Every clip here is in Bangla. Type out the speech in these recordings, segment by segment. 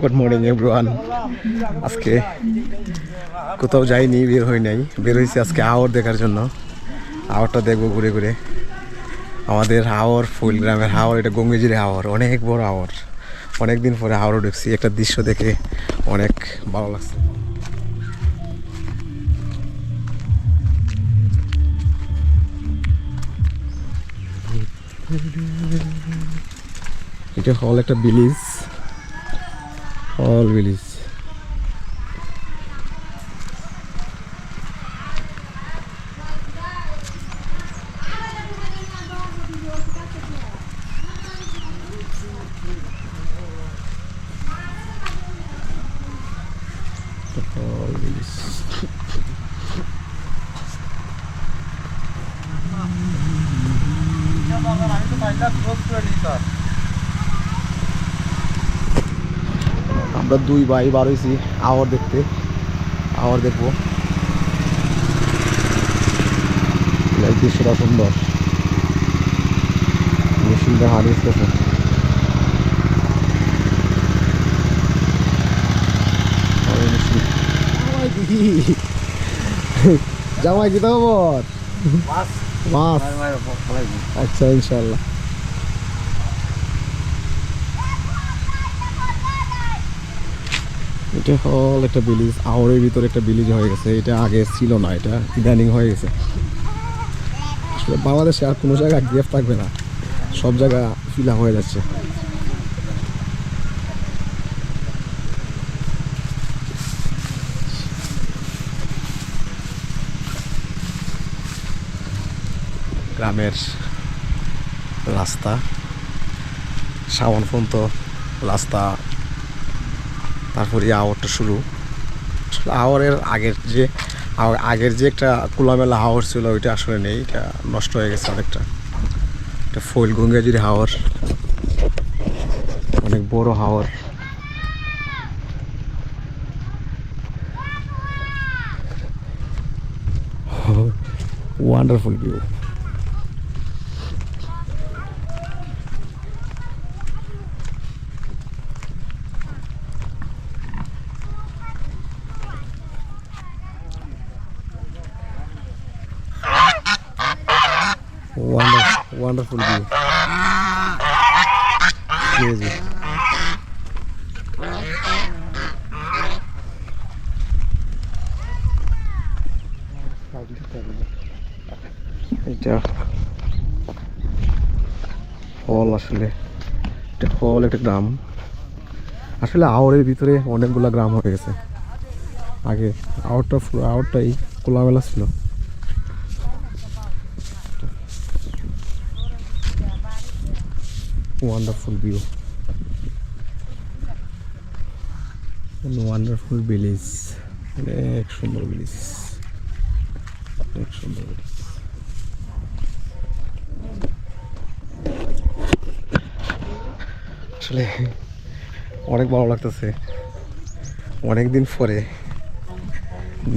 গুড মর্নিং এভরিওয়ান আজকে কোথাও যাইনি, বের হই নাই। বের হয়েছি আজকে আওয়ার দেখার জন্য। আওয়ারটা দেখব ঘুরে ঘুরে। আমাদের হাওর ফুল গ্রামের হাওর এটা গঙ্গেজির হাওর অনেক বড় হাওর অনেক দিন পরে হাওড়ও ঢুকছি একটা দৃশ্য দেখে অনেক ভালো লাগছে। এটা হল একটা ভিলেজ হল ভিলেজ হল ভিলেজ আমরা দুই ভাই বার হয়েছি আওয়ার দেখতে। আওয়ার দেখব। দৃশ্যটা সুন্দর। মেশিনটা হারিয়েছে জামাই খবর? মাছ আচ্ছা ইনশাল্লাহ এটা হল একটা বিলিজ আওয়ারের ভিতরে একটা বিলিজ হয়ে গেছে। এটা আগে ছিল না, এটা ইদানিং হয়ে গেছে। বাংলাদেশে আর কোনো জায়গায় গ্রেফ থাকবে না। সব জায়গা ফিল হয়ে যাচ্ছে। গ্রামের রাস্তা সামন পর্যন্ত রাস্তা তারপরে আওয়ারটা শুরু। আওয়ারের আগের যে আগের যে একটা খোলামেলা হাওয়ার ছিল, ওইটা আসলে নেই, এটা নষ্ট হয়ে গেছে অনেকটা। এটা ফইল গঙ্গাজির হাওয়ার অনেক বড় হাওয়ার wonderful view Wonderful view. Crazy. এটা হল আসলে এটা হল একটা গ্রাম আসলে আওয়ারের ভিতরে অনেকগুলা গ্রাম হয়ে গেছে আগে আওয়ারটা আওয়ারটাই খোলামেলা ছিল wonderful view. And wonderful village. অনেক সুন্দর ভিলেজ অনেক সুন্দর আসলে অনেক ভালো লাগতেছে। অনেক দিন পরে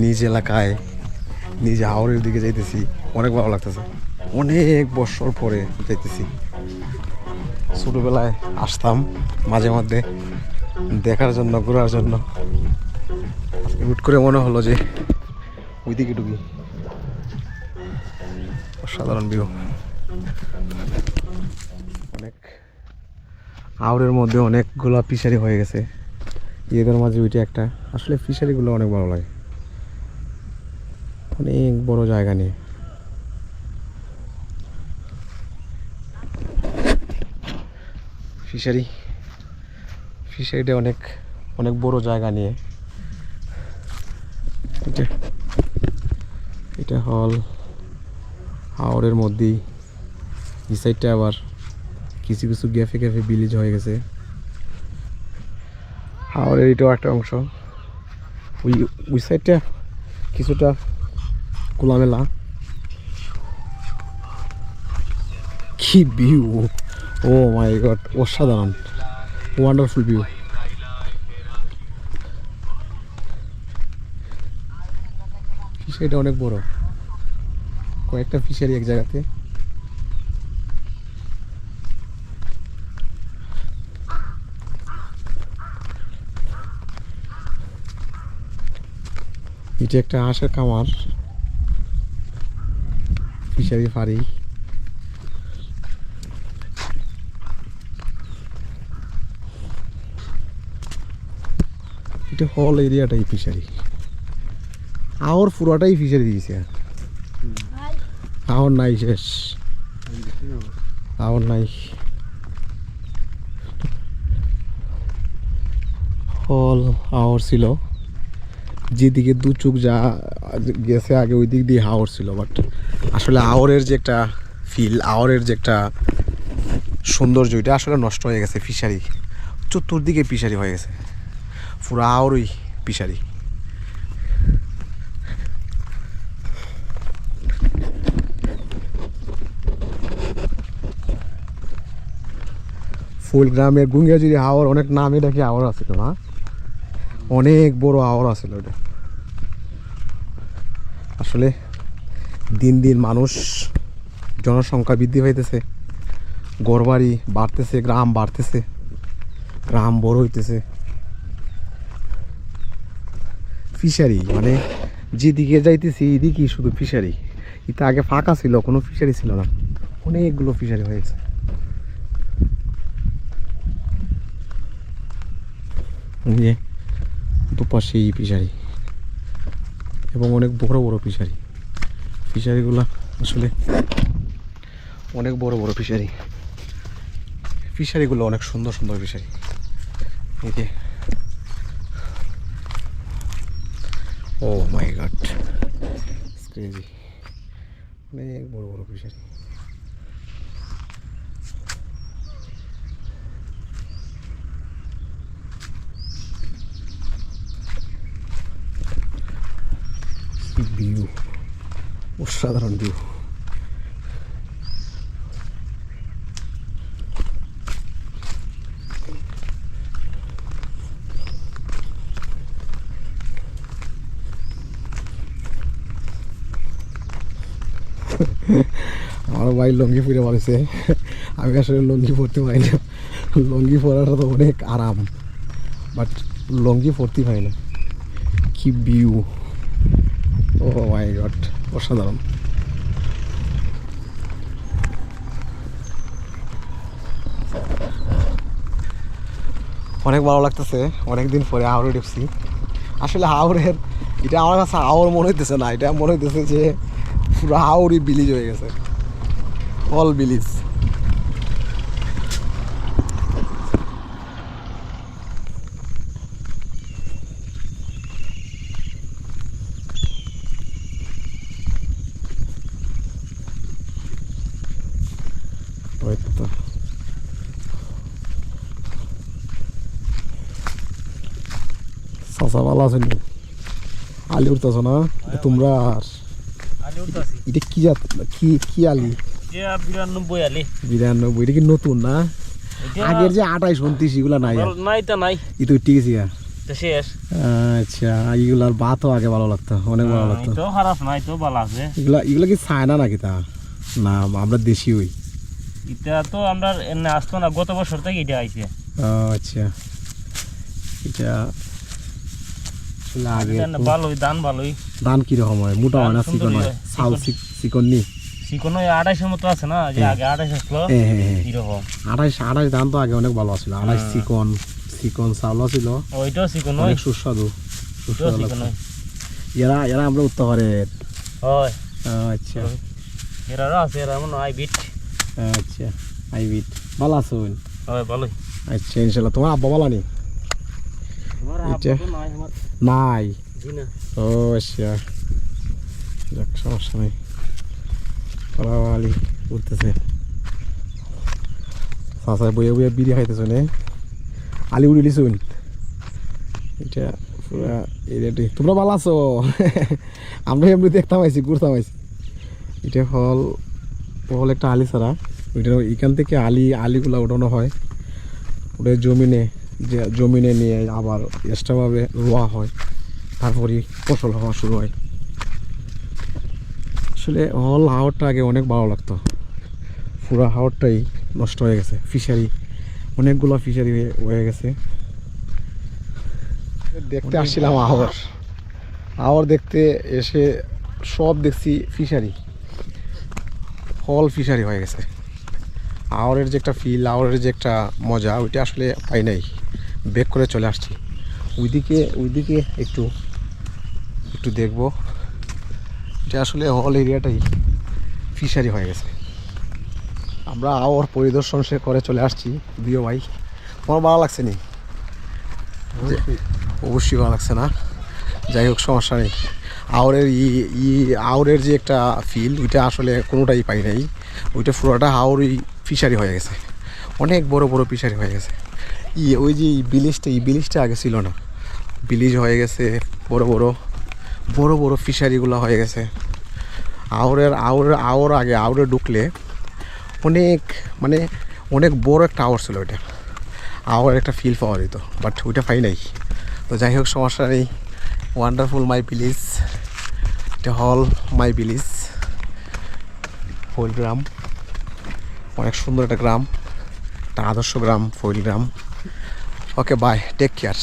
নিজ এলাকায়, নিজ হাওড়ের দিকে যাইতেছি, অনেক ভালো লাগতেছে। অনেক বছর পরে যাইতেছি। ছোটোবেলায় আসতাম মাঝে মধ্যে দেখার জন্য, ঘোরার জন্য। হুট করে মনে হলো যে ওইদিকে ঢুকি। অসাধারণ ভিউ অনেক আউরের মধ্যে অনেকগুলো ফিশারি হয়ে গেছে। ইয়েদের মাঝে ওইটা একটা। আসলে ফিশারিগুলো অনেক ভালো লাগে। অনেক বড় জায়গা নিয়ে। ফিশারি। ফিশারিটা অনেক অনেক বড় জায়গা নিয়ে। এটা এটা হল হাওড়ের মধ্যেই এই সাইডটা আবার কিছু কিছু গ্যাফে গ্যাফে ভিলেজ হয়ে গেছে। হাওড়ের এটাও একটা অংশ। ওই ওই সাইডটা কিছুটা খোলামেলা। কি ভিউ! ও মাই গড অসাধারণ। ওয়ান্ডারফুল ভিউ ফিশারিটা অনেক বড়। কয়েকটা ফিশারি এক জায়গাতে। এটি একটা হাঁসের কামার ফিশারি ফাড়ি। এটা হল এরিয়াটাই ফিশারি আওর পুরোটাই ফিশারি দিয়েছে আওর নাই শেষ। আওর নাই। হল আওর ছিল। যেদিকে দু চোখ যা গেছে আগে ওই দিক দিয়ে হাওর ছিল বাট আসলে আওরের যে একটা ফিল আওরের যে একটা সৌন্দর্য, এটা আসলে নষ্ট হয়ে গেছে ফিশারি চতুর্দিকে ফিশারি হয়ে গেছে। পুরো আওরই ফিশারি ফুল গ্রামের গুঙ্গিয়াজুরি হাওর অনেক নামে নাকি হাওর আছে না অনেক বড় হাওর আছিল ওটা। আসলে দিন দিন মানুষ জনসংখ্যা বৃদ্ধি পাইতেছে গড়বাড়ি বাড়তেছে, গ্রাম বাড়তেছে, গ্রাম বড় হইতেছে। ফিশারি মানে যেদিকে যাইতেছি এদিকেই শুধু ফিশারি। এটা আগে ফাঁকা ছিল, কোনো ফিশারি ছিল না। অনেকগুলো ফিশারি হয়েছে। এই যে দুপাশেই ফিশারি এবং অনেক বড় বড় ফিশারি। ফিশারিগুলো আসলে অনেক বড় বড় ফিশারি। ফিশারিগুলো অনেক সুন্দর সুন্দর ফিশারি। এই যে ও মাই গড ক্রেজি অনেক বড় বড় ফিশারি ভিউ অসাধারণ ভিউ ভাই লঙ্গি পরে মারেছে আমি আসলে লঙ্গি পরতে পারি না। লঙ্গি পরাটা তো অনেক আরাম। বাট লঙ্গি পরতে পারি না। কি ভিউ ও মাই গড অসাধারণ। অনেক ভালো লাগতেছে। অনেকদিন পরে হাওড়ে ঢুকছি। আসলে হাওড়ের এটা আমার কাছে হাওড় মনে হইতেছে না। এটা মনে হইতেছে যে পুরো হাওড়ই বিলিজ হয়ে গেছে। অল বিলিজ ওই তো চাচা ভালো আছেন আলি উঠতেছ না তোমরা আর আলি উঠতাছি এটা কি জাত কি কি আলি যে বিরানব্বই আলি। বিরানব্বই এটা কি নতুন না? আগের যে আঠাইশ উনত্রিশ এগুলা নাই নাই তো নাই। ই তো ঠিক আছে শেষ। আচ্ছা এগুলার ভাতও আগে ভালো লাগতো অনেক ভালো লাগতো। তো খারাপ নাই তো ভালো আছে। এগুলা এগুলা কি চায়না নাকি তা? না আমরা দেশি এটা তো আমরা আসতো না গত বছর থেকে এটা আইছে। আচ্ছা। এটা ভালোই দান ভালোই। ধান কীরকম হয়? মোটা হয় না চিকন হয়? চাউল চিকন। চিক- চিকন নি চিকন মতো আছে না? যে। আগে আড়াইশ আসলো এরকম আড়াইশ আড়াইশ ধান তো আগে অনেক ভালো ছিল আড়াইশ হ্যাঁ। চিকন চিকন চাউল ছিল ওইটাও চিকন অনেক সুস্বাদু। এরা এরা আমরা হয়। আচ্ছা। এরারও আছে এরা মনে হয় বিট আচ্ছা। ভালো আছো হয় ভালোই। আচ্ছা ইনশাল্লাহ। তোমার আব্বা তো নাই ও আচ্ছা। যাক সমস্যা নেই। আলি উঠতেছে চাষায় বইয়ে বইয়ে বিড়ি খাইতেছো নে। আলি উড়ি লিছুন এটা পুরা এরিয়াটি তোমরা ভালো আছো? আমরা এমনি দেখতাম আইছি, ঘুরতাম আইছি। এটা হল হল একটা আলি ছাড়া। ওইটা এখান থেকে আলি, আলিগুলা উঠানো হয়। ওটা জমিনে, যে জমিনে নিয়ে আবার এক্সট্রাভাবে রোয়া হয়। তারপরে ফসল হওয়া শুরু হয়। আসলে হল হাওড়টা আগে অনেক ভালো লাগতো। পুরো হাওড়টাই নষ্ট হয়ে গেছে, ফিশারি, অনেকগুলো ফিশারি হয়ে গেছে। দেখতে আসছিলাম হাওড় আওয়ার দেখতে এসে সব দেখছি ফিশারি। হল ফিশারি হয়ে গেছে। আওয়ারের যে একটা ফিল আওয়ারের যে একটা মজা, ওইটা আসলে পাই নাই। বেক করে চলে আসছি। ওইদিকে ওইদিকে একটু একটু দেখব। এটা আসলে হল এরিয়াটাই ফিশারি হয়ে গেছে। আমরা আওয়ার পরিদর্শন সে করে চলে আসছি বিও ভাই। তোমার ভালো লাগছে নি? অবশ্যই। ভালো লাগছে না। যাই হোক সমস্যা নেই। আওরের ই ই আওরের যে একটা ফিল ওইটা আসলে কোনোটাই পাই নাই। ওইটা পুরোটা আওরই ফিশারি হয়ে গেছে। অনেক বড় বড় ফিশারি হয়ে গেছে। ই ওই যে এই বিলিজটা এই বিলিজটা আগে ছিল না। বিলিজ হয়ে গেছে বড় বড়। বড় বড় ফিশারিগুলো হয়ে গেছে। আওরের আওরের আওর আগে, আওরে ঢুকলে অনেক মানে অনেক বড় একটা আওয়ার ছিল ওইটা। আওয়ার একটা ফিল পাওয়া যেত বাট ওইটা পাই নাই। তো যাই হোক, সমস্যা নেই। ওয়ান্ডারফুল মাই ভিলেজ এটা হল মাই ভিলেজ ফইল গ্রাম অনেক সুন্দর একটা গ্রাম একটা আদর্শ গ্রাম ফইল গ্রাম ওকে বাই টেক কেয়ার